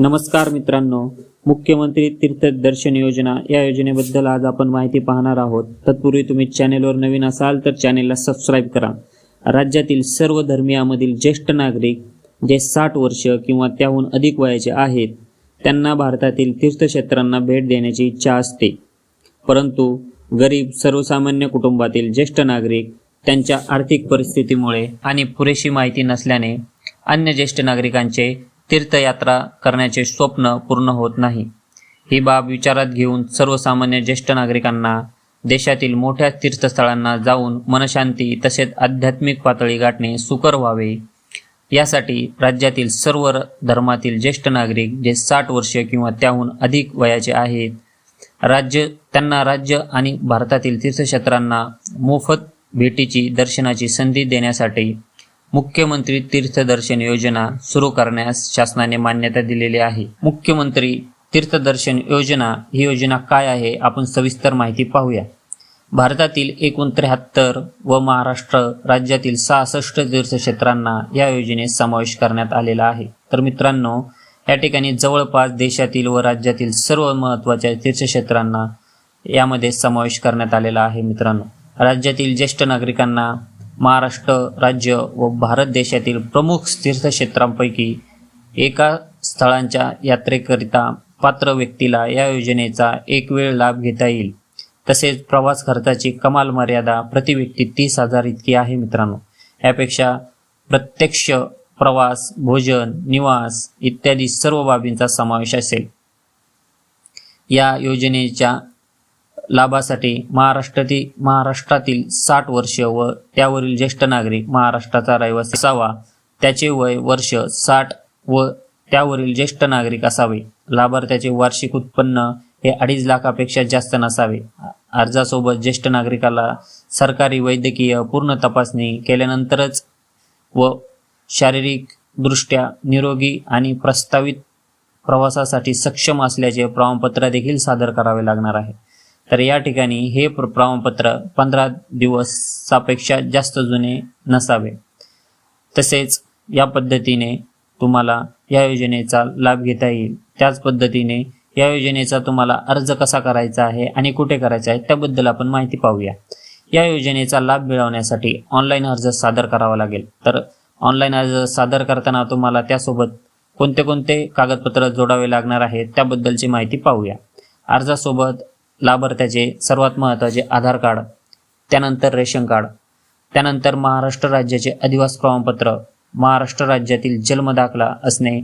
नमस्कार मित्रांनो मुख्यमंत्री तीर्थदर्शन योजना या योजनेबद्दल आज आपण माहिती पाहणार आहोत. तत्पूर्वी तुम्ही चॅनेलवर नवीन असाल तर चॅनेलला सबस्क्राईब करा. राज्यातील सर्व धर्मियामधील ज्येष्ठ नागरिक जे साठ वर्ष किंवा त्याहून अधिक वयाचे आहेत त्यांना भारतातील तीर्थक्षेत्रांना भेट देण्याची इच्छा असते. परंतु गरीब सर्वसामान्य कुटुंबातील ज्येष्ठ नागरिक त्यांच्या आर्थिक परिस्थितीमुळे आणि पुरेशी माहिती नसल्याने अन्य ज्येष्ठ नागरिकांचे तीर्थयात्रा करण्याचे स्वप्न पूर्ण होत नाही. ही बाब विचारात घेऊन सर्वसामान्य ज्येष्ठ नागरिकांना देशातील मोठ्या तीर्थस्थळांना जाऊन मनशांती तसेच आध्यात्मिक पातळी गाठणे सुकर व्हावे. यासाठी राज्यातील सर्व धर्मातील ज्येष्ठ नागरिक जे साठ वर्ष किंवा त्याहून अधिक वयाचे आहेत राज्य त्यांना राज्य आणि भारतातील तीर्थक्षेत्रांना मोफत भेटीची दर्शनाची संधी देण्यासाठी मुख्यमंत्री तीर्थदर्शन योजना सुरू करण्यास शासनाने मान्यता दिलेली आहे. मुख्यमंत्री तीर्थदर्शन योजना ही योजना काय आहे आपण सविस्तर माहिती पाहूया. भारतातील एकूण त्र्याहत्तर व महाराष्ट्र राज्यातील सहासष्ट तीर्थक्षेत्रांना या योजनेत समावेश करण्यात आलेला आहे. तर मित्रांनो या ठिकाणी जवळपास देशातील व राज्यातील सर्व महत्त्वाच्या तीर्थक्षेत्रांना यामध्ये समावेश करण्यात आलेला आहे मित्रांनो. राज्यातील ज्येष्ठ नागरिकांना महाराष्ट्र राज्य व भारत देशातील प्रमुख तीर्थक्षेत्रांपैकी एका स्थळांच्या यात्रेकरिता पात्र व्यक्तीला या योजनेचा एक वेळ लाभ घेता येईल. तसेच प्रवास खर्चाची कमाल मर्यादा प्रति व्यक्ती तीस हजार इतकी आहे मित्रांनो. यापेक्षा प्रत्यक्ष प्रवास भोजन निवास इत्यादी सर्व बाबींचा समावेश असेल. या योजनेच्या लाभासाठी महाराष्ट्रातील महाराष्ट्रातील साठ वर्ष व त्यावरील ज्येष्ठ नागरिक महाराष्ट्राचा रहिवासी असावा. त्याचे वय वर्ष साठ व त्यावरील ज्येष्ठ नागरिक असावे. लाभार्थ्याचे वार्षिक उत्पन्न हे अडीच लाखापेक्षा जास्त नसावे. अर्जासोबत ज्येष्ठ नागरिकाला सरकारी वैद्यकीय पूर्ण तपासणी केल्यानंतरच व शारीरिक दृष्ट्या निरोगी आणि प्रस्तावित प्रवासासाठी सक्षम असल्याचे प्रमाणपत्र देखील सादर करावे लागणार आहे. तर या ठिकाणी हे प्र प्रमाणपत्र पंधरा दिवसापेक्षा जास्त जुने नसावे. तसेच या पद्धतीने तुम्हाला या योजनेचा लाभ घेता येईल. त्याच पद्धतीने या योजनेचा तुम्हाला अर्ज कसा करायचा आहे आणि कुठे करायचा आहे त्याबद्दल आपण माहिती पाहूया. या योजनेचा लाभ मिळवण्यासाठी ऑनलाईन अर्ज सादर करावा लागेल. तर ऑनलाईन अर्ज सादर करताना तुम्हाला त्यासोबत कोणते कोणते कागदपत्र जोडावे लागणार आहेत त्याबद्दलची माहिती पाहूया. अर्जासोबत लाभार्थ्याचे सर्वात महत्त्वाचे आधार कार्ड त्यानंतर रेशन कार्ड त्यानंतर महाराष्ट्र राज्याचे अधिवास प्रमाणपत्र महाराष्ट्र राज्यातील जन्मदाखला असणे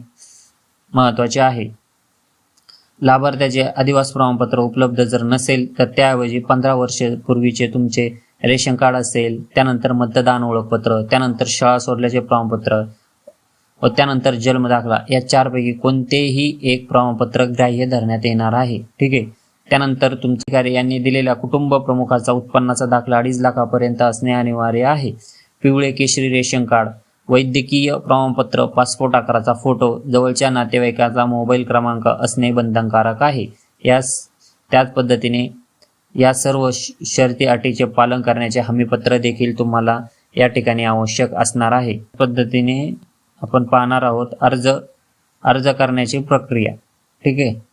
महत्त्वाचे आहे. लाभार्थ्याचे अधिवास प्रमाणपत्र उपलब्ध जर नसेल तर त्याऐवजी पंधरा वर्षपूर्वीचे तुमचे रेशन कार्ड असेल त्यानंतर मतदान ओळखपत्र त्यानंतर शाळा सोडल्याचे प्रमाणपत्र व त्यानंतर जन्मदाखला या चारपैकी कोणतेही एक प्रमाणपत्र ग्राह्य धरण्यात येणार आहे. ठीक आहे? त्यानंतर तुमचे यांनी दिलेल्या कुटुंब प्रमुखाचा उत्पन्नाचा दाखला अडीच लाखापर्यंत असणे अनिवार्य आहे. पिवळे केशरी रेशन कार्ड वैद्यकीय प्रमाणपत्र पासपोर्ट आकाराचा फोटो जवळच्या नातेवाईकाचा मोबाईल क्रमांक असणे बंधनकारक आहे. यास त्याच पद्धतीने या सर्व श- शर्ती अटीचे पालन करण्याचे हमीपत्र देखील तुम्हाला या ठिकाणी आवश्यक असणार आहे. पद्धतीने आपण पाहणार आहोत अर्ज अर्ज करण्याची प्रक्रिया. ठीक आहे?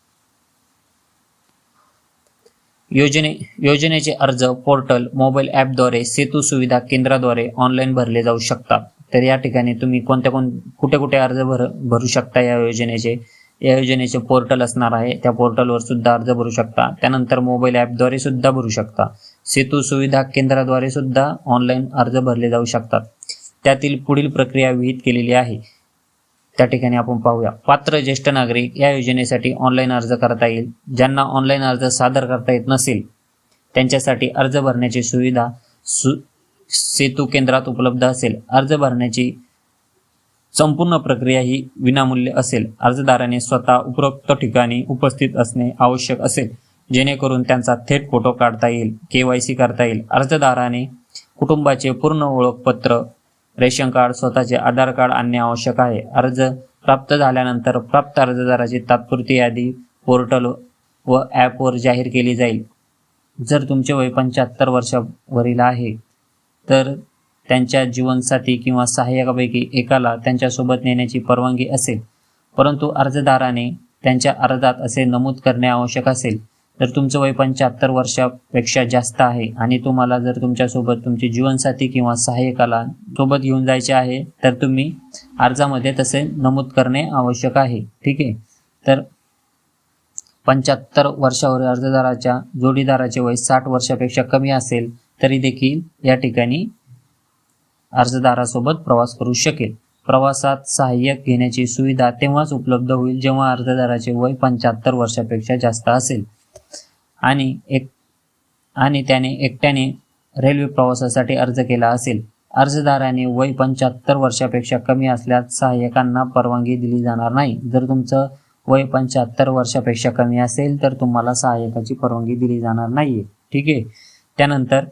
योजने योजनेचे अर्ज पोर्टल मोबाईल ॲपद्वारे सेतू सुविधा केंद्राद्वारे ऑनलाईन भरले जाऊ शकतात. तर या ठिकाणी तुम्ही कोणत्या कोण कुठे कुठे अर्ज भर भरू शकता या योजनेचे या योजनेचे पोर्टल असणार आहे. त्या पोर्टलवर सुद्धा अर्ज भरू शकता. त्यानंतर मोबाईल ॲपद्वारे सुद्धा भरू शकता. सेतू सुविधा केंद्राद्वारे सुद्धा ऑनलाईन अर्ज भरले जाऊ शकतात. त्यातील पुढील प्रक्रिया विहित केलेली आहे. त्या ठिकाणी आपण पाहूया. पात्र ज्येष्ठ नागरिक या योजनेसाठी ऑनलाईन अर्ज करता येईल. ज्यांना ऑनलाईन अर्ज सादर करता येत नसेल त्यांच्यासाठी अर्ज भरण्याची सुविधा सु सेतू केंद्रात उपलब्ध असेल. अर्ज भरण्याची संपूर्ण प्रक्रिया ही विनामूल्य असेल. अर्जदाराने स्वतः उपरोक्त ठिकाणी उपस्थित असणे आवश्यक असेल. जेणेकरून त्यांचा थेट फोटो काढता येईल के वाय सी करता येईल. अर्जदाराने कुटुंबाचे पूर्ण ओळखपत्र रेशन कार्ड स्वतःचे आधार कार्ड आणणे आवश्यक आहे. अर्ज प्राप्त झाल्यानंतर प्राप्त अर्जदाराची तात्पुरती यादी पोर्टल व ॲपवर जाहीर केली जाईल. जर तुमचे वय पंच्याहत्तर वर्षावरील आहे तर त्यांच्या जीवनसाथी किंवा सहाय्यकापैकी एकाला त्यांच्यासोबत नेण्याची परवानगी असेल. परंतु अर्जदाराने त्यांच्या अर्जात असे नमूद करणे आवश्यक असेल. जर तुमचं वय पंच्याहत्तर वर्षापेक्षा जास्त आहे आणि तुम्हाला जर तुमच्यासोबत तुमची जीवनसाथी किंवा सहाय्यकाला सोबत घेऊन जायचे आहे तर तुम्ही अर्जामध्ये तसे नमूद करणे आवश्यक आहे. ठीक आहे? तर पंच्याहत्तर वर्षावर अर्जदाराच्या जोडीदाराचे वय साठ वर्षापेक्षा कमी असेल तरी देखील या ठिकाणी अर्जदारासोबत प्रवास करू शकेल. प्रवासात सहाय्यक घेण्याची सुविधा तेव्हाच उपलब्ध होईल जेव्हा अर्जदाराचे वय पंच्याहत्तर वर्षापेक्षा जास्त असेल. आणि एक आणि त्याने एकट्याने रेल्वे प्रवासासाठी अर्ज केला असेल. अर्जदाराने वय पंच्याहत्तर वर्षापेक्षा कमी असल्यास सहाय्यकांना परवानगी दिली जाणार नाही. जर तुमचं वय पंच्याहत्तर वर्षापेक्षा कमी असेल तर तुम्हाला सहाय्यकाची परवानगी दिली जाणार नाहीये. ठीक आहे? त्यानंतर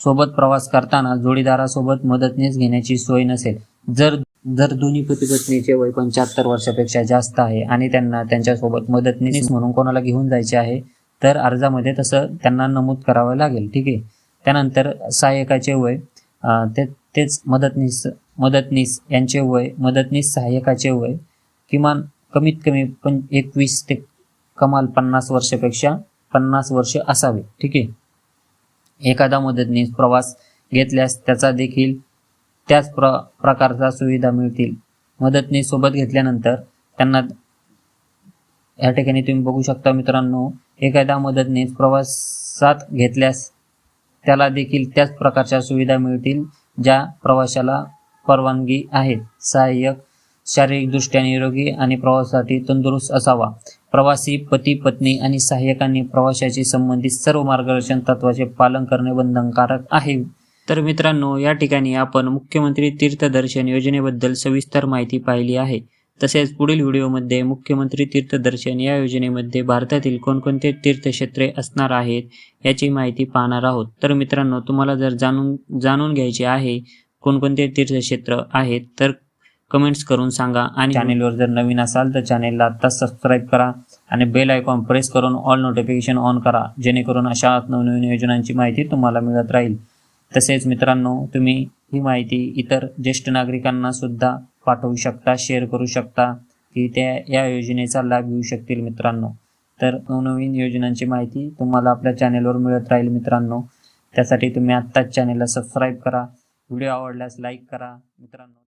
सोबत प्रवास करताना जोडीदारासोबत मदतनीस घेण्याची सोय नसेल. जर जर दोन्ही पती पत्नीचे वय पंच्याहत्तर वर्षापेक्षा जास्त आहे आणि त्यांना त्यांच्यासोबत मदतनीस म्हणून कोणाला घेऊन जायचे आहे तर अर्जामध्ये तसं त्यांना नमूद करावं लागेल ठीक आहे? त्यानंतर सहाय्यकाचे वय ते तेच मदतनीस मदतनीस यांचे वय मदतनीस सहाय्यकाचे वय किमान कमीत कमी पण एकवीस ते कमाल पन्नास वर्षापेक्षा पन्नास वर्ष असावे ठीक आहे? एखादा मदतनीस प्रवास घेतल्यास त्याचा देखील त्याच प्र प्रकारच्या सुविधा मिळतील. मदतनीस सोबत घेतल्यानंतर त्यांना या ठिकाणी तुम्ही बघू शकता मित्रांनो एखादा मदतनीस प्रवासात घेतल्यास त्याला देखील त्याच प्रकारच्या सुविधा मिळतील ज्या प्रवाशाला परवानगी आहेत. सहाय्यक शारीरिकदृष्ट्या निरोगी आणि प्रवासासाठी तंदुरुस्त असावा. प्रवासी पती पत्नी आणि सहाय्यकांनी प्रवाशाशी संबंधित सर्व मार्गदर्शन तत्वाचे पालन करणे बंधनकारक आहे. तर मित्रांनो या ठिकाणी आपण मुख्यमंत्री तीर्थदर्शन योजनेबद्दल सविस्तर माहिती पाहिली आहे. तसेच पुढील व्हिडिओमध्ये मुख्यमंत्री तीर्थदर्शन या योजनेमध्ये भारतातील कोणकोणते तीर्थक्षेत्रे असणार आहेत याची माहिती पाहणार आहोत. तर मित्रांनो तुम्हाला जर जाणून जाणून घ्यायचे आहे कोणकोणते तीर्थक्षेत्र आहेत तर कमेंट्स करून सांगा आणि चॅनेलवर जर नवीन असाल तर चॅनेलला आत्ताच सबस्क्राईब करा आणि बेल आयकॉन प्रेस करून ऑल नोटिफिकेशन ऑन करा जेणेकरून अशा नवनवीन योजनांची माहिती तुम्हाला मिळत राहील. तसेच मित्रांनो तुम्ही ही माहिती इतर ज्येष्ठ नागरिकांना सुद्धा पाठवू शकता शेअर करू शकता की त्या या योजनेचा लाभ घेऊ शकतील मित्रांनो. तर नवनवीन योजनांची माहिती तुम्हाला आपल्या चॅनेलवर मिळत राहील मित्रांनो. त्यासाठी तुम्ही आत्ताच चॅनेलला सबस्क्राईब करा. व्हिडिओ आवडल्यास लाईक करा. मित्रांनो